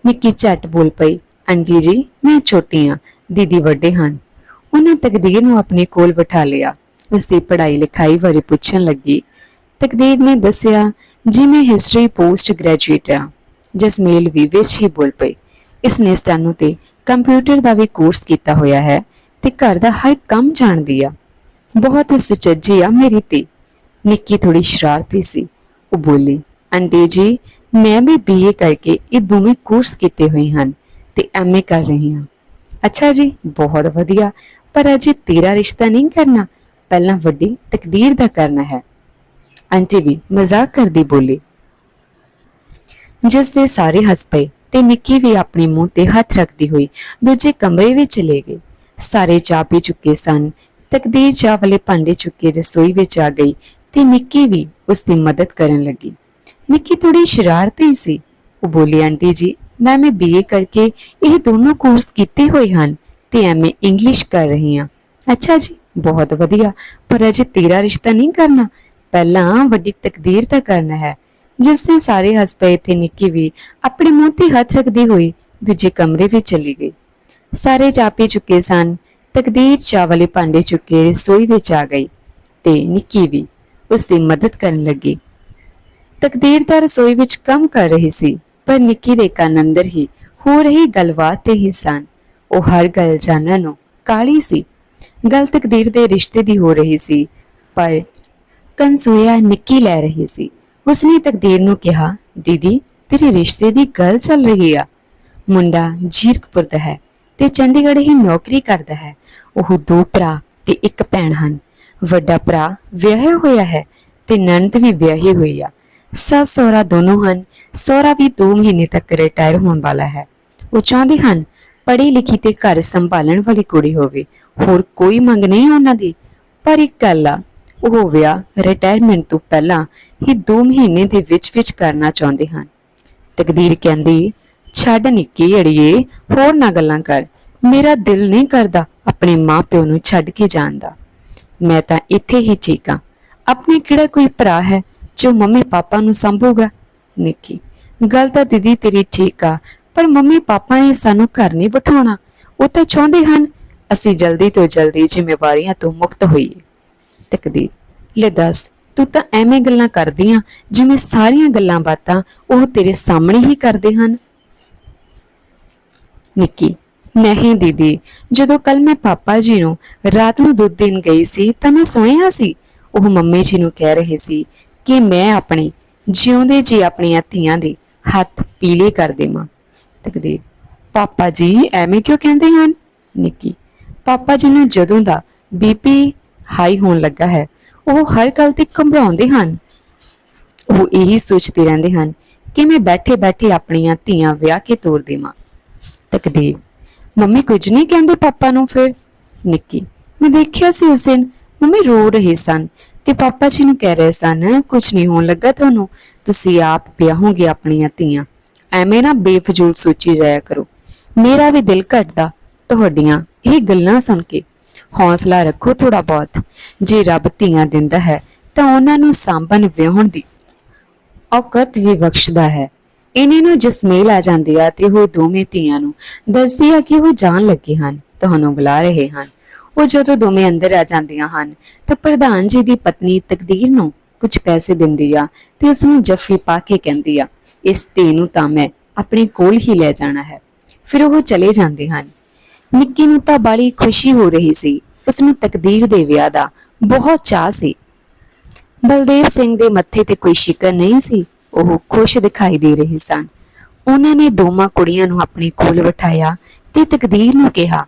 ਨਿੱਕੀ ਝੱਟ ਬੋਲ ਪਈ, ਆਂਟੀ ਜੀ, ਮੈਂ ਛੋਟੀ ਆ, ਦੀਦੀ ਵੱਡੇ ਹਨ। ਉਹਨਾਂ ਤਕਦੀਰ ਨੂੰ ਆਪਣੇ ਕੋਲ ਬਿਠਾ ਲਿਆ। ਉਸ ਦੀ ਪੜ੍ਹਾਈ ਲਿਖਾਈ ਬਾਰੇ ਪੁੱਛਣ ਲੱਗੀ ਤਕਦੀਰ ਨੇ ਦੱਸਿਆ ਜੀ ਮੈਂ ਹਿਸਟਰੀ ਪੋਸਟ ਗ੍ਰੈਜੂਏਟ ਆ। ਜਸਮੇਲ ਵੀ ਵਿੱਚ ਹੀ ਬੋਲ ਪਈ। ਇਸ ਨੇ ਸਟਾਨੂ ਤੇ ਕੰਪਿਊਟਰ ਦਾ ਵੀ ਕੋਰਸ ਕੀਤਾ ਹੋਇਆ ਹੈ ਤੇ ਘਰ ਦਾ ਹਰ ਕੰਮ ਜਾਣਦੀ ਆ। ਬਹੁਤ ਸੁਚੱਜੀ ਆ ਮੇਰੀ ਤੇ ਨਿੱਕੀ ਥੋੜੀ ਸ਼ਰਾਰਤੀ ਸੀ। ਉਹ ਬੋਲੀ, ਆਂਟੀ ਜੀ, ਮੈਂ ਵੀ ਬੀਏ ਕਰਕੇ ਇਹ ਦੋਵੇਂ ਕੋਰਸ ਕੀਤੇ ਹੋਏ ਹਨ ਤੇ ਐਮਏ ਕਰ ਰਹੀ ਹਾਂ। ਅੱਛਾ ਜੀ, ਬਹੁਤ ਵਧੀਆ। ਪਰ ਅਜੇ ਤੇਰਾ ਰਿਸ਼ਤਾ ਨਹੀਂ ਕਰਨਾ। ਪਹਿਲਾਂ ਵੱਡੀ ਤਕਦੀਰ ਦਾ ਕਰਨਾ ਹੈ। ਆਂਟੀ ਵੀ ਮਜ਼ਾਕ ਕਰਦੀ ਬੋਲੀ। ਜਿਸ ਦੇ ਸਾਰੇ ਹੱਸ ਪਏ ਤੇ ਨਿੱਕੀ ਵੀ ਆਪਣੇ ਮੂੰਹ ਤੇ ਹੱਥ ਰੱਖਦੀ ਹੋਈ ਦੂਜੇ ਕਮਰੇ ਵਿੱਚ ਚਲੇ ਗਈ। ਸਾਰੇ ਚਾਹ ਪੀ ਚੁੱਕੇ ਸਨ, ਤਕਦੀਰ ਚਾਹ ਵਾਲੇ ਭਾਂਡੇ ਚੁੱਕੇ ਰਸੋਈ ਵਿੱਚ ਆ ਗਈ ਤੇ ਨਿੱਕੀ ਵੀ ਉਸ ਦੀ ਮਦਦ ਕਰਨ ਲੱਗੀ। ਨਿੱਕੀ ਥੋੜੀ ਸ਼ਰਾਰਤੀ ਸੀ। ਉਹ ਬੋਲੀ, ਆਂਟੀ ਜੀ, ਮੈਂ ਮੈਂ ਬੀਏ ਕਰਕੇ ਇਹ ਦੋਨੋਂ ਕੋਰਸ ਕੀਤੇ ਹੋਏ ਹਨ ਤੇ ਐਮਏ ਇੰਗਲਿਸ਼ ਕਰ ਰਹੀ ਹਾਂ। ਅੱਛਾ ਜੀ, ਬਹੁਤ ਵਧੀਆ, ਪਰ ਅਜੇ ਤੇਰਾ ਰਿਸ਼ਤਾ ਨਹੀਂ ਕਰਨਾ। ਪਹਿਲਾਂ ਵੱਡੀ ਤਕਦੀਰ ਤਾਂ ਕਰਨਾ ਹੈ। ਜਿਸ ਦੇ ਸਾਰੇ ਹੱਸ ਪਏ ਤੇ ਨਿੱਕੀ ਵੀ ਆਪਣੇ ਮੂੰਹ ਤੇ ਹੱਥ ਰੱਖਦੀ ਹੋਈ ਦੂਜੇ ਕਮਰੇ ਵਿੱਚ ਚਲੀ ਗਈ। ਸਾਰੇ ਚਾਹ ਚੁੱਕੇ ਸਨ। ਤਕਦੀਰ ਚਾਹ ਵਾਲੇ ਭਾਂਡੇ ਚੁੱਕੇ ਰਸੋਈ ਵਿੱਚ ਆ ਗਈ ਤੇ ਨਿੱਕੀ ਵੀ ਉਸ ਦੀ ਮਦਦ ਕਰਨ ਲੱਗੀ। ਤਕਦੀਰ ਤਾਂ ਰਸੋਈ ਵਿੱਚ ਕੰਮ ਕਰ ਰਹੀ ਸੀ, ਪਰ ਨਿੱਕੀ ਦੇ ਕੰਨ ਅੰਦਰ ਹੀ ਹੋ ਰਹੀ ਗੱਲਬਾਤ ਤੇ ਹੀ ਸਨ। ਉਹ ਹਰ ਗੱਲ ਜਾਣਨ ਨੂੰ ਕਾਲੀ ਸੀ। ਗੱਲ ਤਕਦੀਰ ਦੇ ਰਿਸ਼ਤੇ ਦੀ ਹੋ ਰਹੀ ਸੀ, ਪਰ ਕਨਸੂਇਆ ਨਿੱਕੀ ਲੈ ਰਹੀ ਸੀ। ਉਸਨੇ ਤਕਦੀਰ ਨੂੰ ਕਿਹਾ, ਦੀਦੀ, ਤੇਰੇ ਰਿਸ਼ਤੇ ਦੀ ਗੱਲ ਚੱਲ ਰਹੀ ਆ। ਮੁੰਡਾ ਜੀਰਕਪੁਰ ਦਾ ਹੈ ਤੇ ਚੰਡੀਗੜ੍ਹ ਹੀ ਨੌਕਰੀ ਕਰਦਾ ਹੈ। ਉਹ ਦੋ ਭਰਾ ਤੇ ਇੱਕ ਭੈਣ ਹਨ। ਵੱਡਾ ਭਰਾ ਵਿਆਹਿਆ ਹੋਇਆ ਹੈ ਤੇ ਨਣਦ ਵੀ ਵਿਆਹੀ ਹੋਈ ਆ। ਸੱਸ, ਸਹੁਰਾ ਦੋਨੋਂ ਹਨ। ਸਹੁਰਾ ਵੀ 2 ਮਹੀਨੇ ਤੱਕ ਰਿਟਾਇਰ ਹੋਣ ਵਾਲਾ ਹੈ। ਉਹ ਚਾਹੁੰਦੇ ਹਨ ਪੜ੍ਹੀ ਲਿਖੀ ਤੇ ਘਰ ਸੰਭਾਲਣ ਵਾਲੀ ਕੁੜੀ ਹੋਵੇ। ਹੋਰ ਕੋਈ ਮੰਗ ਨਹੀਂ ਉਹਨਾਂ ਦੀ। ਪਰ ਇੱਕ ਗੱਲ ਆ ਉਹ ਵਿਆਹ ਰਿਟਾਇਰਮੈਂਟ ਤੋਂ ਪਹਿਲਾਂ ਹੀ 2 ਮਹੀਨੇ ਦੇ ਵਿੱਚ ਵਿੱਚ ਕਰਨਾ ਚਾਹੁੰਦੇ ਹਨ। ਤਕਦੀਰ ਕਹਿੰਦੀ, ਛੱਡ ਨਿੱਕੀ ਅੜੀਏ, ਹੋਰ ਨਾ ਗੱਲਾਂ ਕਰ। ਮੇਰਾ ਦਿਲ ਨਹੀਂ ਕਰਦਾ ਆਪਣੇ ਮਾਪਿਓ ਨੂੰ ਛੱਡ ਕੇ ਜਾਣ ਦਾ। ਮੈਂ ਤਾਂ ਇੱਥੇ ਹੀ ਠੀਕ ਹਾਂ। ਆਪਣੇ ਕਿਹੜਾ ਕੋਈ ਭਰਾ ਹੈ ਜੋ ਮੰਮੀ ਪਾਪਾ ਨੂੰ ਸੰਭੂਗਾ? ਨਿੱਕੀ, ਗੱਲ ਤਾਂ ਦੀਦੀ ਤੇਰੀ ਠੀਕ ਆ, ਪਰ ਮੰਮੀ ਪਾਪਾ ਨੇ ਸਾਨੂੰ ਘਰ ਨਹੀਂ ਬਿਠਾਉਣਾ। ਉਹ ਤਾਂ ਚਾਹੁੰਦੇ ਹਨ, ਅਸੀਂ ਜਲਦੀ ਤੋਂ ਜਲਦੀ ਜ਼ਿੰਮੇਵਾਰੀਆਂ ਤੋਂ ਮੁਕਤ ਹੋਈਏ। ਤਕਦੀਰ ਲੈ ਦੱਸ, ਤੂੰ ਤਾਂ ਐਵੇਂ ਗੱਲਾਂ ਕਰਦੀ ਆ ਜਿਵੇਂ ਸਾਰੀਆਂ ਗੱਲਾਂ ਬਾਤਾਂ ਉਹ ਤੇਰੇ ਸਾਹਮਣੇ ਹੀ ਕਰਦੇ ਹਨ। ਨਿੱਕੀ ਨਹੀਂ ਦੀਦੀ, ਜਦੋਂ ਕੱਲ ਮੈਂ ਪਾਪਾ ਜੀ ਨੂੰ ਰਾਤ ਨੂੰ ਦੁੱਧ ਦੇਣ ਗਈ ਸੀ, ਤਾਂ ਮੈਂ ਸੁਣਿਆ ਸੀ। ਉਹ ਮੰਮੀ ਜੀ ਨੂੰ ਕਹਿ ਰਹੇ ਸੀ ਕਿ ਮੈਂ ਆਪਣੇ, ਜਿਉਂਦੇ ਜੀ ਆਪਣੀਆਂ ਧੀਆਂ ਦੇ ਹੱਥ ਪੀਲੇ ਕਰ ਦੇਵਾਂ। ਤਕਦੀਰ ਪਾਪਾ ਜੀ ਐਵੇਂ ਕਿਉਂ ਕਹਿੰਦੇ ਹਨ? ਨਿੱਕੀ, ਪਾਪਾ ਜੀ ਨੂੰ ਜਦੋਂ ਦਾ ਬੀਪੀ ਹਾਈ ਹੋਣ ਲੱਗਾ ਹੈ। ਉਹ ਹਰ ਗੱਲ ਤੇ ਘਬਰਾਉਂਦੇ ਹਨ। ਉਹ ਇਹੀ ਸੋਚਦੇ ਰਹਿੰਦੇ ਹਨ ਕਿ ਮੈਂ ਬੈਠੇ ਬੈਠੇ ਆਪਣੀਆਂ ਧੀਆਂ ਵਿਆਹ ਕੇ ਤੋਰ ਦੇਵਾਂ। ਤਕਦੀਰ, ਮੰਮੀ ਕੁਝ ਨਹੀਂ ਕਹਿੰਦੇ ਪਾਪਾ ਨੂੰ ਫਿਰ? ਨਿੱਕੀ, ਮੈਂ ਦੇਖਿਆ ਸੀ ਉਸ ਦਿਨ ਮੰਮੀ ਰੋ ਰਹੇ ਸਨ ਤੇ ਪਾਪਾ ਜੀ ਨੂੰ ਕਹਿ ਰਹੇ ਸਨ, ਕੁਝ ਨਹੀਂ ਹੋਣ ਲੱਗਾ ਤੁਹਾਨੂੰ, ਤੁਸੀਂ ਆਪ ਵਿਆਹੋਗੇ ਆਪਣੀਆਂ ਧੀਆਂ। ਐਵੇਂ ਨਾ ਬੇਫਜ਼ੂਲ ਸੋਚੀ ਜਾਇਆ ਕਰੋ। ਮੇਰਾ ਵੀ ਦਿਲ ਘਟਦਾ ਤੁਹਾਡੀਆਂ ਇਹ ਗੱਲਾਂ ਸੁਣ ਕੇ। ਹੌਸਲਾ ਰੱਖੋ ਥੋੜਾ ਬਹੁਤ। ਜੇ ਰੱਬ ਧੀਆਂ ਦਿੰਦਾ ਹੈ, ਤਾਂ ਉਹਨਾਂ ਨੂੰ ਸਾਂਭਣ ਵਿਆਹਣ ਦੀ ਔਕਤ ਵੀ ਬਖਸ਼ਦਾ ਹੈ। ਇਹਨਾਂ ਨੂੰ ਜਸਮੇਲ ਆ ਜਾਂਦੀ ਆ ਤੇ ਉਹ ਦੋਵੇਂ ਧੀਆਂ ਨੂੰ ਦੱਸਦੀ ਆ ਕਿ ਉਹ ਜਾਣ ਲੱਗੇ ਹਨ, ਤੁਹਾਨੂੰ ਬੁਲਾ ਰਹੇ ਹਨ। ਉਹ ਜਦੋਂ ਦੋਵੇਂ ਅੰਦਰ ਆ ਜਾਂਦੀਆਂ ਹਨ, ਤਾਂ ਪ੍ਰਧਾਨ ਜੀ ਦੀ ਪਤਨੀ ਤਕਦੀਰ ਨੂੰ ਕੁਝ ਪੈਸੇ ਦਿੰਦੀ ਆ ਤੇ ਉਸ ਨੂੰ ਜੱਫੀ ਪਾ ਕੇ ਕਹਿੰਦੀ ਆ, ਇਸ ਧੀ ਨੂੰ ਤਾਂ ਮੈਂ ਆਪਣੇ ਕੋਲ ਹੀ ਲੈ ਜਾਣਾ ਹੈ। ਫਿਰ ਉਹ ਚਲੇ ਜਾਂਦੇ ਹਨ। ਨਿੱਕੀ ਨੂੰ ਤਾਂ ਬੜੀ ਖੁਸ਼ੀ ਹੋ ਰਹੀ ਸੀ। ਉਸ ਨੂੰ ਤਕਦੀਰ ਦੇ ਵਿਆਹ ਦਾ ਬਹੁਤ ਚਾਹ ਸੀ। ਬਲਦੇਵ ਸਿੰਘ ਦੇ ਮੱਥੇ ਤੇ ਕੋਈ ਸ਼ਿਕਨ ਨਹੀਂ ਸੀ। ਉਹ ਖੁਸ਼ ਦਿਖਾਈ ਦੇ ਰਹੇ ਸਨ। ਉਹਨਾਂ ਨੇ ਦੋਵਾਂ ਕੁੜੀਆਂ ਨੂੰ ਆਪਣੇ ਕੋਲ ਬਿਠਾਇਆ ਤੇ ਤਕਦੀਰ ਨੂੰ ਕਿਹਾ,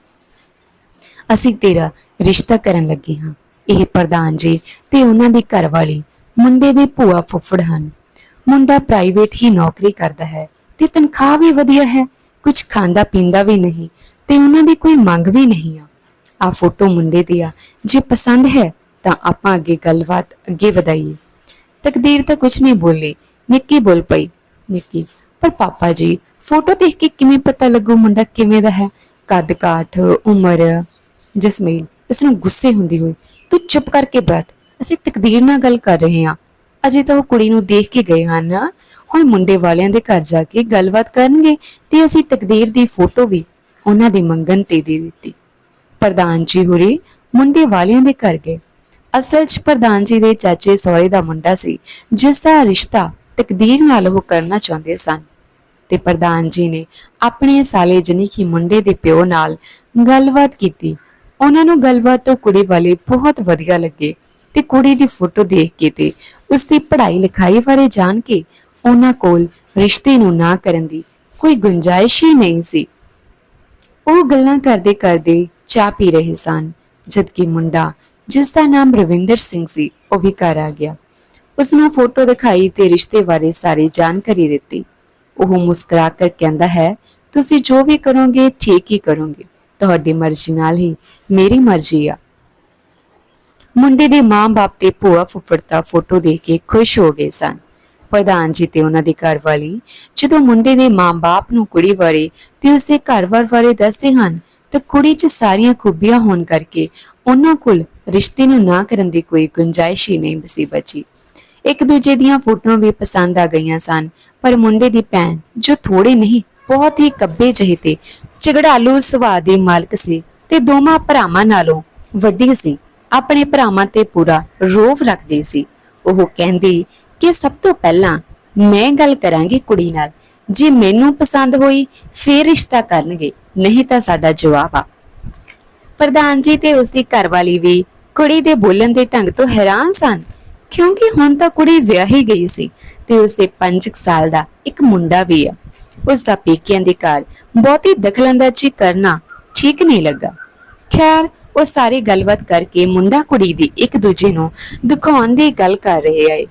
ਅਸੀਂ ਤੇਰਾ ਰਿਸ਼ਤਾ ਕਰਨ ਲੱਗੇ ਹਾਂ। ਇਹ ਪ੍ਰਧਾਨ ਜੀ ਤੇ ਉਹਨਾਂ ਦੀ ਘਰਵਾਲੀ ਮੁੰਡੇ ਦੇ ਭੂਆ ਫੁੱਫੜ ਹਨ। ਮੁੰਡਾ ਪ੍ਰਾਈਵੇਟ ਹੀ ਨੌਕਰੀ ਕਰਦਾ ਹੈ ਤੇ ਤਨਖਾਹ ਵੀ ਵਧੀਆ ਹੈ। ਕੁਝ ਖਾਂਦਾ ਪੀਂਦਾ ਵੀ ਨਹੀਂ। ਤੇ ਉਹਨਾਂ ਦੀ ਕੋਈ ਮੰਗ ਵੀ ਨਹੀਂ ਆ। ਆ ਫੋਟੋ ਮੁੰਡੇ ਦੀ ਆ। ਜੇ ਪਸੰਦ ਹੈ ਤਾਂ ਆਪਾਂ ਅੱਗੇ ਗੱਲਬਾਤ ਅੱਗੇ ਵਧਾਈਏ। ਤਕਦੀਰ ਤਾਂ ਕੁਝ ਨਹੀਂ ਬੋਲੀ। ਨਿੱਕੀ ਬੋਲ ਪਈ। ਨਿੱਕੀ, ਪਰ ਪਾਪਾ ਜੀ, ਫੋਟੋ ਦੇਖ ਕੇ ਕਿਵੇਂ ਪਤਾ ਲੱਗੂ ਮੁੰਡਾ ਕਿਵੇਂ ਦਾ ਹੈ? ਕੱਦ ਕਾਠ, ਉਮਰ, ਜਸਮੀਨ ਇਸ ਨੂੰ ਗੁੱਸੇ ਹੁੰਦੀ ਹੋਈ। ਤੂੰ ਚੁੱਪ ਕਰਕੇ ਬੈਠ। ਅਸੀਂ ਤਕਦੀਰ ਨਾਲ ਗੱਲ ਕਰ ਰਹੇ ਹਾਂ। ਅਜੇ ਤਾਂ ਉਹ ਕੁੜੀ ਨੂੰ ਦੇਖ ਕੇ ਗਏ ਹਨ। ਹੁਣ ਮੁੰਡੇ ਵਾਲਿਆਂ ਦੇ ਘਰ ਜਾ ਕੇ ਗੱਲਬਾਤ ਕਰਨਗੇ ਤੇ ਅਸੀਂ ਤਕਦੀਰ ਦੀ ਫੋਟੋ ਵੀ ਉਹਨਾਂ ਦੀ ਮੰਗਣ ਤੇ ਦੇ ਦਿੱਤੀ। ਪ੍ਰਧਾਨ ਜੀ ਹੁਰੀ ਮੁੰਡੇ ਵਾਲਿਆਂ ਦੇ ਘਰ ਗਏ। ਅਸਲ 'ਚ ਪ੍ਰਧਾਨ ਜੀ ਦੇ ਚਾਚੇ ਸਹੁਰੇ ਦਾ ਮੁੰਡਾ ਸੀ, ਜਿਸ ਦਾ ਰਿਸ਼ਤਾ ਤਕਦੀਰ ਨਾਲ ਉਹ ਕਰਨਾ ਚਾਹੁੰਦੇ ਸਨ। ਤੇ ਪ੍ਰਧਾਨ ਜੀ ਨੇ ਆਪਣੇ ਸਾਲੇ ਜਨੀ ਕੀ ਮੁੰਡੇ ਦੇ ਪਿਓ ਨਾਲ ਗੱਲਬਾਤ ਕੀਤੀ। ਉਹਨਾਂ ਨੂੰ ਗੱਲਬਾਤ ਤੋਂ ਕੁੜੀ ਵਾਲੇ ਬਹੁਤ ਵਧੀਆ ਲੱਗੇ ਤੇ ਕੁੜੀ ਦੀ ਫੋਟੋ ਦੇਖ ਕੇ ਤੇ ਉਸ ਦੀ ਪੜ੍ਹਾਈ ਲਿਖਾਈ ਬਾਰੇ ਜਾਣ ਕੇ ਉਹਨਾਂ ਕੋਲ ਰਿਸ਼ਤੇ ਨੂੰ ਨਾ ਕਰਨ ਦੀ ਕੋਈ ਗੁੰਜਾਇਸ਼ ਹੀ ਨਹੀਂ ਸੀ। ਉਹ ਗੱਲਾਂ ਕਰਦੇ ਕਰਦੇ ਚਾਹ ਪੀ ਰਹੇ ਸਨ, ਜਦਕਿ ਮੁੰਡਾ, ਜਿਸ ਦਾ ਨਾਮ ਰਵਿੰਦਰ ਸਿੰਘ ਸੀ, ਉਹ ਵੀ ਘਰ ਆ ਗਿਆ। ਉਸ ਨੂੰ ਫੋਟੋ ਦਿਖਾਈ ਤੇ ਰਿਸ਼ਤੇ ਬਾਰੇ ਸਾਰੀ ਜਾਣਕਾਰੀ ਦਿੱਤੀ। ਉਹ ਮੁਸਕਰਾ ਕਰ ਕਹਿੰਦਾ ਹੈ, ਤੁਸੀਂ ਜੋ ਵੀ ਕਰੋਗੇ, ਠੀਕ ਹੀ ਕਰੋਗੇ। ਤੁਹਾਡੀ ਮਰਜ਼ੀ ਨਾਲ ਹੀ ਮੇਰੀ ਮਰਜ਼ੀ ਆ। ਮੁੰਡੇ ਦੇ ਮਾਂ-ਬਾਪ ਤੇ ਭੂਆ ਫੁੱਫੜ ਦਾ ਫੋਟੋ ਦੇਖ ਕੇ ਖੁਸ਼ ਹੋ ਗਏ ਸਨ। ਪ੍ਰਧਾਨ ਜੀ ਤੇ ਉਹਨਾਂ ਦੀ ਘਰਵਾਲੀ ਜਦੋਂ ਮੁੰਡੇ ਦੇ ਮਾਂ-ਬਾਪ ਨੂੰ ਕੁੜੀ ਬਾਰੇ ਤੇ ਉਸਦੇ ਘਰ-ਬਾਰ ਬਾਰੇ ਦੱਸਦੇ ਹਨ, ਤਾਂ ਕੁੜੀ 'ਚ ਸਾਰੀਆਂ ਖੂਬੀਆਂ ਹੋਣ ਕਰਕੇ ਉਹਨਾਂ ਕੋਲ ਰਿਸ਼ਤੇ ਨੂੰ ਨਾ ਕਰਨ ਦੀ ਕੋਈ ਗੁੰਜਾਇਸ਼ ਹੀ ਨਹੀਂ ਸੀ ਬਚੀ ਇੱਕ ਦੂਜੇ ਦੀਆਂ ਫੋਟੋਆਂ ਵੀ ਪਸੰਦ ਆ ਗਈਆਂ ਸਨ, ਪਰ ਮੁੰਡੇ ਦੀ ਭੈਣ, ਜੋ ਥੋੜੇ ਨਹੀਂ, ਬਹੁਤ ਹੀ ਕੱਬੇ ਜਿਹੇ ਤੇ ਝਗੜਾਲੂ ਸੁਭਾਅ ਦੀ ਮਾਲਕ ਸੀ ਤੇ ਦੋਵਾਂ ਭਰਾਵਾਂ ਨਾਲੋਂ ਵੱਡੀ ਸੀ, ਆਪਣੇ ਭਰਾਵਾਂ ਤੇ ਪੂਰਾ ਰੋਵ ਰੱਖਦੀ ਸੀ। ਉਹ ਕਹਿੰਦੀ ਕਿ ਸਭ ਤੋਂ ਪਹਿਲਾਂ ਮੈਂ ਗੱਲ ਕਰਾਂਗੀ ਕੁੜੀ ਨਾਲ। ਜੇ ਮੈਨੂੰ ਪਸੰਦ ਹੋਈ, ਫੇਰ ਰਿਸ਼ਤਾ ਕਰਨਗੇ, ਨਹੀਂ ਤਾਂ ਸਾਡਾ ਜਵਾਬ ਆ। ਪ੍ਰਧਾਨ ਜੀ ਤੇ ਉਸ ਦੀ ਘਰਵਾਲੀ ਵੀ ਕੁੜੀ ਦੇ ਬੋਲਣ ਦੇ ਢੰਗ ਤੋਂ ਹੈਰਾਨ ਸਨ। ਕਿਉਂਕਿ ਹੁਣ ਤਾਂ ਕੁੜੀ ਵਿਆਹੀ ਗਈ ਸੀ ਤੇ ਉਸ ਦੇ 5 ਸਾਲ ਦਾ ਇੱਕ ਮੁੰਡਾ ਵੀ ਆ। ਉਸ ਦਾ ਪੇਕਿਆਂ ਦੇ ਘਰ ਬਹੁਤੀ ਦਖਲਅੰਦਾਜ਼ੀ ਕਰਨਾ ਠੀਕ ਨਹੀਂ ਲੱਗਾ। ਖੈਰ, ਉਹ ਸਾਰੀ ਗੱਲਬਾਤ ਕਰਕੇ ਮੁੰਡਾ ਕੁੜੀ ਦੀ ਇੱਕ ਦੂਜੇ ਨੂੰ ਦਿਖਾਉਣ ਦੀ ਗੱਲ ਕਰ ਰਹੇ ਆਏ।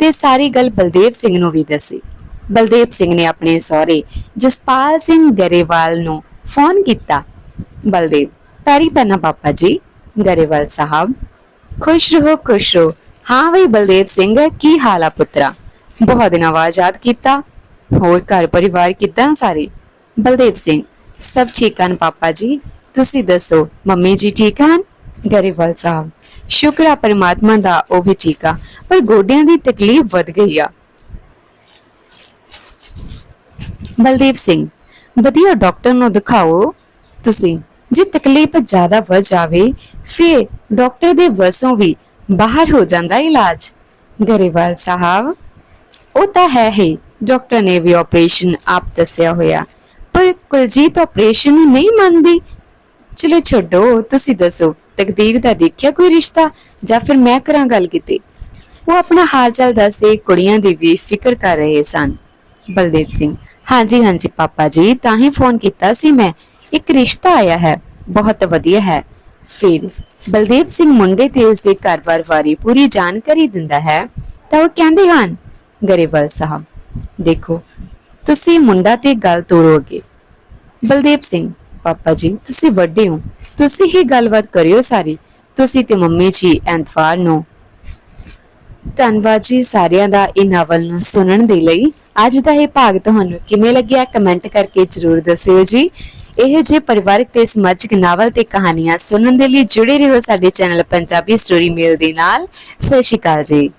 ਤੇ ਸਾਰੀ ਗੱਲ ਬਲਦੇਵ ਸਿੰਘ ਨੂੰ ਵੀ ਦੱਸੀ। ਬਲਦੇਵ ਸਿੰਘ ਨੇ ਆਪਣੇ ਸਹੁਰੇ ਜਸਪਾਲ ਸਿੰਘ ਗਰੇਵਾਲ ਨੂੰ ਫੋਨ ਕੀਤਾ। ਬਲਦੇਵ, ਪੈਰੀ ਪੈਣਾ ਪਾਪਾ ਜੀ, ਗਰੇਵਾਲ ਸਾਹਿਬ। ਖੁਸ਼ ਰਹੋ ਖੁਸ਼ ਰਹੋ। ਹਾਂ ਬਈ ਬਲਦੇਵ ਸਿੰਘ, ਕੀ ਹਾਲ ਆ ਪੁੱਤਰਾ? ਬਹੁਤ ਦਿਨਾਂ ਬਾਅਦ ਯਾਦ ਕੀਤਾ। ਹੋਰ ਘਰ ਪਰਿਵਾਰ ਕਿੱਦਾਂ ਸਾਰੇ? ਬਲਦੇਵ ਸਿੰਘ, ਸਭ ਠੀਕ ਹਨ ਪਾਪਾ ਜੀ। ਤੁਸੀਂ ਦੱਸੋ, ਮੰਮੀ ਜੀ ਠੀਕ ਹਨ? ਗਰੇਵਾਲ ਸਾਹਿਬ ਸ਼ੁਕਰ ਆ ਪਰਮਾਤਮਾ ਦਾ, ਉਹ ਵੀ ਠੀਕ ਆ। ਪਰ ਗੋਡਿਆਂ ਦੀ ਤਕਲੀਫ ਵੱਧ ਗਈ ਆ। ਬਲਦੇਵ ਸਿੰਘ, ਵਧੀਆ ਡਾਕਟਰ ਨੂੰ ਦਿਖਾਓ ਤੁਸੀਂ। ਜੇ ਤਕਲੀਫ ਜ਼ਿਆਦਾ ਵੱਧ ਜਾਵੇ, ਫਿਰ ਡਾਕਟਰ ਦੇ ਵਸੋਂ ਵੀ ਬਾਹਰ ਹੋ ਜਾਂਦਾ ਇਲਾਜ। ਗਰੇਵਾਲ ਸਾਹਿਬ, ਉਹ ਤਾਂ ਹੈ ਹੀ, ਡਾਕਟਰ ਨੇ ਵੀ ਆਪਰੇਸ਼ਨ ਆਪ ਦੱਸਿਆ ਹੋਇਆ। ਪਰ ਕੁਲਜੀਤ ਆਪਰੇਸ਼ਨ ਨੂੰ ਨਹੀਂ ਮੰਨਦੀ। ਚਲੋ ਛੱਡੋ, ਤੁਸੀਂ ਦੱਸੋ। ਤਕਦੀਰ ਦਾ ਦੇਖਿਆ ਕੋਈ ਰਿਸ਼ਤਾ ਜਾਂ ਫਿਰ ਮੈਂ ਕਰਾਂ ਗੱਲ ਕੀਤੀ? ਉਹ ਆਪਣਾ ਹਾਲ ਚਾਲ ਦੱਸਦੇ ਕੁੜੀਆਂ ਦੀ ਵੀ ਫਿਕਰ ਕਰ ਰਹੇ ਸਨ। ਬਲਦੇਵ ਸਿੰਘ, ਹਾਂਜੀ ਹਾਂਜੀ ਪਾਪਾ ਜੀ ਤਾਂ ਹੀ ਫੋਨ ਕੀਤਾ ਸੀ ਮੈਂ। ਇੱਕ ਰਿਸ਼ਤਾ ਆਇਆ ਹੈ, ਬਹੁਤ ਵਧੀਆ ਹੈ। ਫਿਰ ਬਲਦੇਵ ਸਿੰਘ ਮੁੰਡੇ ਤੇ ਉਸਦੇ ਘਰ-ਬਾਰ ਬਾਰੇ ਪੂਰੀ ਜਾਣਕਾਰੀ ਦਿੰਦਾ ਹੈ, ਤਾਂ ਉਹ ਕਹਿੰਦੇ ਹਨ, ਗਰੇਵਾਲ ਸਾਹਿਬ, ਦੇਖੋ, ਤੁਸੀਂ ਮੁੰਡਾ ਤੇ ਗੱਲ ਤੋੜੋਗੇ ਬਲਦੇਵ ਸਿੰਘ ਪਾਪਾ ਜੀ, ਤੁਸੀਂ ਵੱਡੇ ਹੋ। ਤੁਸੀਂ ਹੀ ਗੱਲਬਾਤ ਕਰਿਓ ਸਾਰੀ। ਤੁਸੀਂ ਤੇ ਮੰਮੀ ਜੀ ਐਤਵਾਰ ਨੂੰ। ਧੰਨਵਾਦ ਜੀ ਸਾਰਿਆਂ ਦਾ ਇਹ ਨਾਵਲ ਨੂੰ ਸੁਣਨ ਦੇ ਲਈ। ਅੱਜ ਦਾ ਇਹ ਭਾਗ ਤੁਹਾਨੂੰ ਕਿਵੇਂ ਲੱਗਿਆ ਕਮੈਂਟ ਕਰਕੇ ਜਰੂਰ ਦੱਸਿਓ ਜੀ। ਇਹੋ ਜਿਹੇ ਪਰਿਵਾਰਕ ਤੇ ਸਮਾਜਿਕ ਨਾਵਲ ਤੇ ਕਹਾਣੀਆਂ ਸੁਣਨ ਦੇ ਲਈ ਜੁੜੇ ਰਹੋ ਸਾਡੇ ਚੈਨਲ ਪੰਜਾਬੀ ਸਟੋਰੀ ਮੇਲ ਦੇ ਨਾਲ। ਸਤਿ ਸ਼੍ਰੀ ਅਕਾਲ ਜੀ।